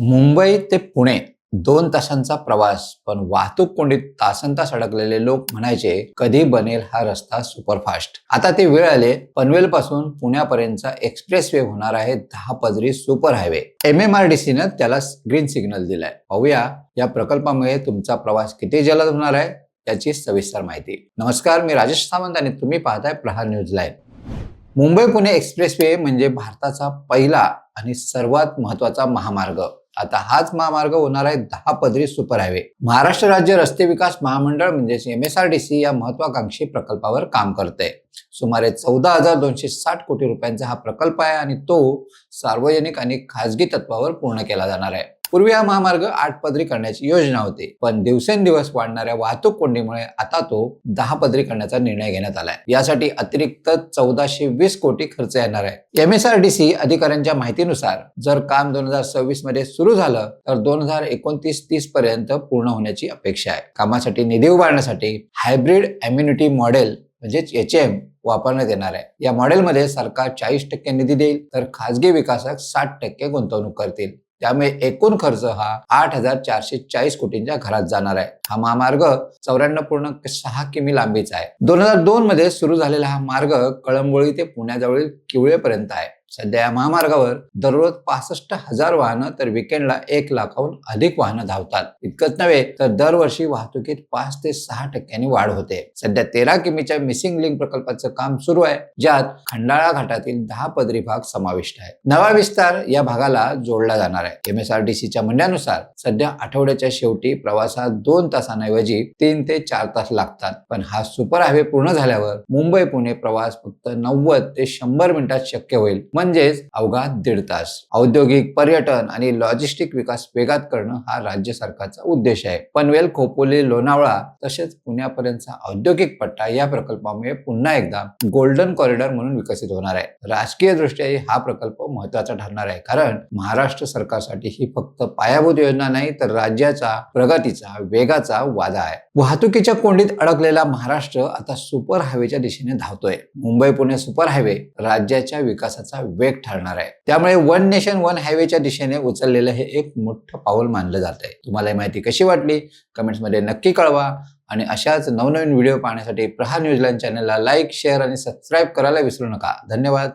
मुंबई ते पुणे दोन तासांचा प्रवास. पण वाहतूक कोंडीत तासन तास अडकलेले लोक म्हणायचे कधी बनेल हा रस्ता सुपरफास्ट? आता ते वेळ आले. पनवेल पासून पुण्यापर्यंतचा एक्सप्रेस वे होणार आहे दहा पदरी super highway. M M R D सीनं त्याला ग्रीन सिग्नल दिलाय. पाहूया या प्रकल्पामुळे तुमचा प्रवास किती जलद होणार आहे याची सविस्तर माहिती. नमस्कार मी राजेश सावंत आणि तुम्ही पाहताय Prahar news live. Mumbai Pune expressway म्हणजे भारताचा पहिला आणि सर्वात महत्त्वाचा महामार्ग. आता हाच महामार्ग होणार आहे दहा पदरी सुपर हायवे महाराष्ट्र राज्य रस्ते विकास महामंडळ म्हणजेच M S R D C या महत्वाकांक्षी प्रकल्पावर काम करते सुमारे चौदा हजार दोनशे साठ कोटी रुपयांचा हा प्रकल्प आहे आणि तो सार्वजनिक आणि खाजगी तत्वावर पूर्ण केला जाणार आहे. पूर्वी हा महामार्ग आठ पदरी करण्याची योजना होती. पण दिवसेंदिवस वाढणाऱ्या वाहतूक कोंडीमुळे आता तो दहा पदरी करण्याचा निर्णय घेण्यात आलाय. यासाठी अतिरिक्त चौदाशे वीस कोटी खर्च येणार आहे. M S R D C अधिकाऱ्यांच्या माहितीनुसार जर काम दोन हजार सव्वीसमध्ये सुरू झालं तर दोन हजार एकोणतीस तीस पर्यंत पूर्ण होण्याची अपेक्षा आहे. कामासाठी निधी उभारण्यासाठी हायब्रिड एम्युनिटी मॉडेल म्हणजेच एच एम वापरण्यात येणार आहे. या मॉडेलमध्ये सरकार चाळीस टक्के निधी देईल तर खासगी विकासक साठ टक्के गुंतवणूक करतील. त्यामुळे एकूण खर्च हा आठ हजार चारशे चाळीस कोटींच्या घरात जाणार आहे. हा महामार्ग चौऱ्याण्णव पूर्ण सहा किमी लांबीचा आहे. दोन हजार दोन मध्ये सुरू झालेला हा मार्ग कळंबोळी ते पुण्याजवळील किवळेपर्यंत आहे. सध्या या महामार्गावर दररोज पासष्ट हजार वाहनं तर विकेंडला एक लाखाहून अधिक वाहनं धावतात. इतकंच नव्हे तर दरवर्षी वाहतुकीत पाच ते सहा टक्क्यांनी वाढ होते. सध्या तेरा किमीच्या मिसिंग लिंक प्रकल्पाचं काम सुरू आहे ज्यात खंडाळा घाटातील दहा पदरी भाग समाविष्ट आहे नवा विस्तार या भागाला जोडला जाणार आहे. एम म्हणण्यानुसार सध्या आठवड्याच्या शेवटी प्रवासात दोन तासांऐवजी तीन ते चार तास लागतात. पण हा सुपर हायवे पूर्ण झाल्यावर मुंबई पुणे प्रवास फक्त नव्वद ते शंभर मिनिटात शक्य होईल. म्हणजेच अवघा दीड तास. औद्योगिक पर्यटन आणि लॉजिस्टिक विकास वेगात करणं हा राज्य सरकारचा उद्देश आहे. पनवेल खोपोली लोणावळा तसेच पुण्यापर्यंतचा औद्योगिक पट्टा या प्रकल्पामुळे पुन्हा एकदा गोल्डन कॉरिडॉर म्हणून विकसित होणार आहे. राजकीय दृष्ट्याही हा प्रकल्प महत्त्वाचा ठरणार आहे. कारण महाराष्ट्र सरकारसाठी ही फक्त पायाभूत योजना नाही तर राज्याचा प्रगतीचा वेगाचा वादा आहे. वाहतुकीच्या कोंडीत अडकलेला महाराष्ट्र आता सुपर हायवेच्या दिशेने धावतोय. मुंबई पुणे सुपर हायवे राज्याच्या विकासाचा वेग ठरणार आहे. त्यामुळे वन नेशन वन हायवेच्या दिशेने उचललेलं हे एक मोठं पाऊल मानलं जात आहे तुम्हाला ही माहिती कशी वाटली? कमेंट्समध्ये नक्की कळवा. आणि अशाच नवनवीन व्हिडिओ पाहण्यासाठी प्रहार न्यूझीलँड चॅनलला लाईक शेअर आणि सबस्क्राईब करायला विसरू नका. धन्यवाद.